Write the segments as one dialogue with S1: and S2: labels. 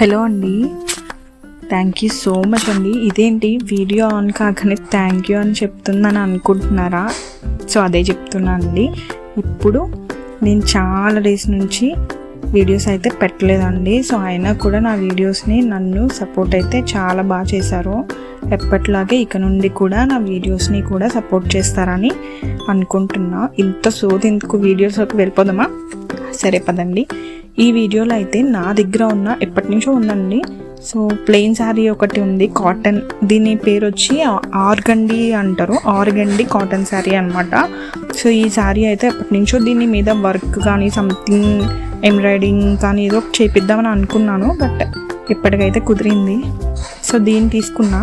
S1: Hello అండి. Thank you so much అండి. ఇదేంటి? వీడియో ఆన్ కాగానే థ్యాంక్ యూ అని చెప్తుందని అనుకుంటున్నారా? సో అదే చెప్తున్నా అండి. ఇప్పుడు నేను చాలా డేస్ నుంచి వీడియోస్ అయితే పెట్టలేదండి. సో అయినా కూడా నా వీడియోస్ని నన్ను సపోర్ట్ అయితే చాలా బాగా చేశారు. ఎప్పటిలాగే ఇక నుండి కూడా నా వీడియోస్ని కూడా సపోర్ట్ చేస్తారని అనుకుంటున్నా. ఇంత సోది ఇందుకు వీడియోస్లోకి వెళ్ళిపోదామా? సరే పదండి. ఈ వీడియోలో అయితే నా దగ్గర ఉన్న ఎప్పటి నుంచో ఉందండి. సో ప్లెయిన్ శారీ ఒకటి ఉంది కాటన్ దీని పేరు వచ్చి ఆర్గండి అంటారు. ఆర్గండి కాటన్ శారీ అనమాట సో ఈ శారీ అయితే ఎప్పటి నుంచో దీని మీద వర్క్ కానీ సంథింగ్ ఎంబ్రాయిడింగ్ కానీ ఏదో చేపిద్దామని అనుకున్నాను. బట్ ఇప్పటికైతే కుదిరింది. సో దీన్ని తీసుకున్నా.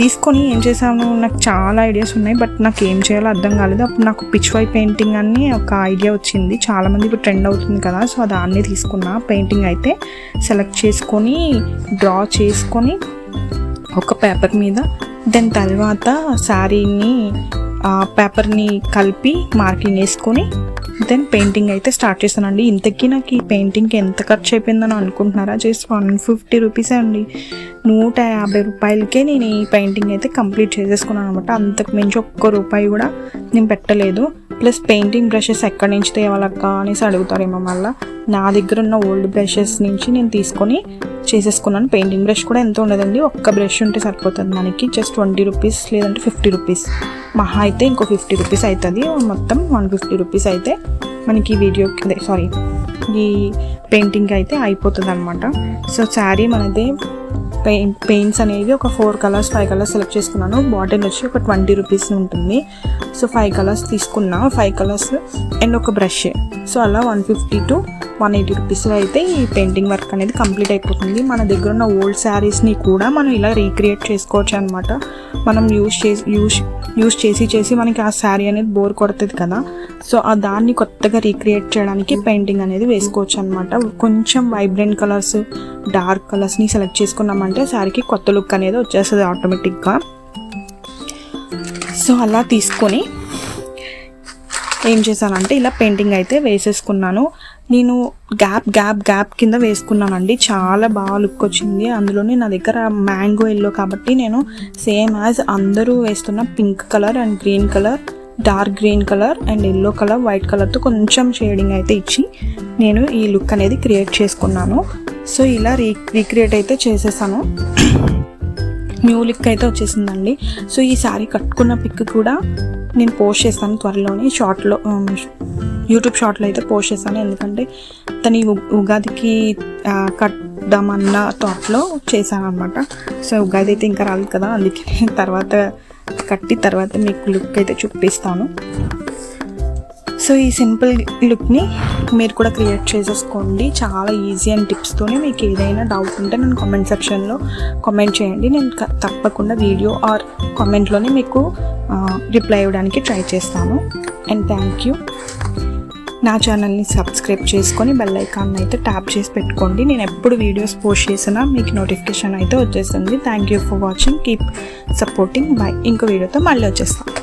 S1: తీసుకొని ఏం చేశాను నాకు చాలా ఐడియాస్ ఉన్నాయి బట్ నాకు ఏం చేయాలో అర్థం కాలేదు. అప్పుడు నాకు పిచ్ వై పెయింటింగ్ అని ఒక ఐడియా వచ్చింది. చాలామంది ఇప్పుడు ట్రెండ్ అవుతుంది కదా సో దాన్ని తీసుకున్నా. పెయింటింగ్ అయితే సెలెక్ట్ చేసుకొని డ్రా చేసుకొని ఒక పేపర్ మీద దాని తర్వాత శారీని ఆ పేపర్ని కలిపి మార్కింగ్ వేసుకొని దెన్ పెయింటింగ్ అయితే స్టార్ట్ చేస్తానండి ఇంతకీ నాకు ఈ పెయింటింగ్కి ఎంత ఖర్చు అయిపోయిందని అనుకుంటున్నారా? జస్ట్ వన్ ఫిఫ్టీ రూపీసే అండి. నూట యాభై రూపాయలకే నేను ఈ పెయింటింగ్ అయితే కంప్లీట్ చేసేసుకున్నాను అనమాట. అంతకు మించి ఒక్క రూపాయి కూడా నేను పెట్టలేదు. ప్లస్ పెయింటింగ్ బ్రషెస్ ఎక్కడి నుంచి తేవాలక్క అనేసి అడుగుతారేమో మళ్ళీ. నా దగ్గర ఉన్న ఓల్డ్ బ్రషెస్ నుంచి నేను తీసుకొని చేసేసుకున్నాను. పెయింటింగ్ బ్రష్ కూడా ఎంత ఉండదండి? ఒక్క బ్రష్ ఉంటే సరిపోతుంది మనకి. జస్ట్ ట్వంటీ రూపీస్ లేదంటే ఫిఫ్టీ రూపీస్. మహా అయితే ఇంకో ఫిఫ్టీ రూపీస్ అవుతుంది. మొత్తం వన్ ఫిఫ్టీ రూపీస్ అయితే మనకి వీడియో వీడియోకి అదే సారీ ఈ పెయింటింగ్ అయితే అయిపోతుంది అనమాట సో శారీ మనది పెయింట్ పెయింట్స్ అనేవి ఒక four colours five colours select చేసుకున్నాను. బాటిల్ వచ్చి ఒక ట్వంటీ రూపీస్ ఉంటుంది. సో ఫైవ్ కలర్స్ తీసుకున్నా. ఫైవ్ కలర్స్ అండ్ ఒక బ్రష్ సో అలా one fifty to one eighty రూపీస్లో అయితే ఈ పెయింటింగ్ వర్క్ అనేది కంప్లీట్ అయిపోతుంది. మన దగ్గర ఉన్న ఓల్డ్ శారీస్ని కూడా మనం ఇలా రీక్రియేట్ చేసుకోవచ్చు అనమాట మనం యూస్ చేసి యూస్ యూస్ చేసి చేసి మనకి ఆ శారీ అనేది బోర్ కొడుతుంది కదా. సో ఆ దాన్ని కొత్తగా రీక్రియేట్ చేయడానికి పెయింటింగ్ అనేది వేసుకోవచ్చు అనమాట కొంచెం వైబ్రెంట్ కలర్స్ డార్క్ కలర్స్ని సెలెక్ట్ చేసుకున్నామంటే శారీకి కొత్త లుక్ అనేది వచ్చేస్తుంది ఆటోమేటిక్గా సో అలా తీసుకొని ఏం చేశానంటే ఇలా పెయింటింగ్ అయితే వేసేసుకున్నాను. నేను గ్యాప్ గ్యాప్ గ్యాప్ కింద వేసుకున్నానండి. చాలా బాగా లుక్ వచ్చింది. అందులోనే నా దగ్గర మ్యాంగో ఎల్లో కాబట్టి నేను సేమ్ యాజ్ అందరూ వేస్తున్న pink colour and green colour dark green colour and yellow colour white కలర్తో కొంచెం షేడింగ్ అయితే ఇచ్చి నేను ఈ లుక్ అనేది క్రియేట్ చేసుకున్నాను. సో ఇలా రీ రీక్రియేట్ అయితే చేసేసాను. న్యూ లిక్ అయితే వచ్చేసిందండి. సో ఈ శారీ కట్టుకున్న పిక్ కూడా నేను పోస్ట్ చేస్తాను త్వరలోని. షార్ట్లో యూట్యూబ్ షార్ట్లో అయితే పోస్ట్ చేస్తాను. ఎందుకంటే తను ఉగాదికి ఆ, కట్దామన్న థాట్లో చేశాను అనమాట సో ఉగాది అయితే ఇంకా రాలేదు కదా అందుకే నేను తర్వాత కట్టి తర్వాత మీకు లుక్ అయితే చూపిస్తాను. సో ఈ సింపుల్ లుక్ని మీరు కూడా క్రియేట్ చేసేసుకోండి. చాలా ఈజీ అండ్ టిప్స్తోనే మీకు ఏదైనా డౌట్ ఉంటే నేను కామెంట్ సెక్షన్లో కామెంట్ చేయండి. నేను తప్పకుండా వీడియో ఆర్ కామెంట్లోనే మీకు రిప్లై ఇవ్వడానికి ట్రై చేస్తాను. అండ్ థ్యాంక్ యూ నా ఛానల్ని సబ్స్క్రైబ్ చేసుకొని బెల్ ఐకాన్ అయితే ట్యాప్ చేసి పెట్టుకోండి. నేను ఎప్పుడు వీడియోస్ పోస్ట్ చేసినా మీకు నోటిఫికేషన్ అయితే వచ్చేస్తుంది. Thank you for watching keep supporting bye ఇంకో వీడియోతో మళ్ళీ వచ్చేస్తాను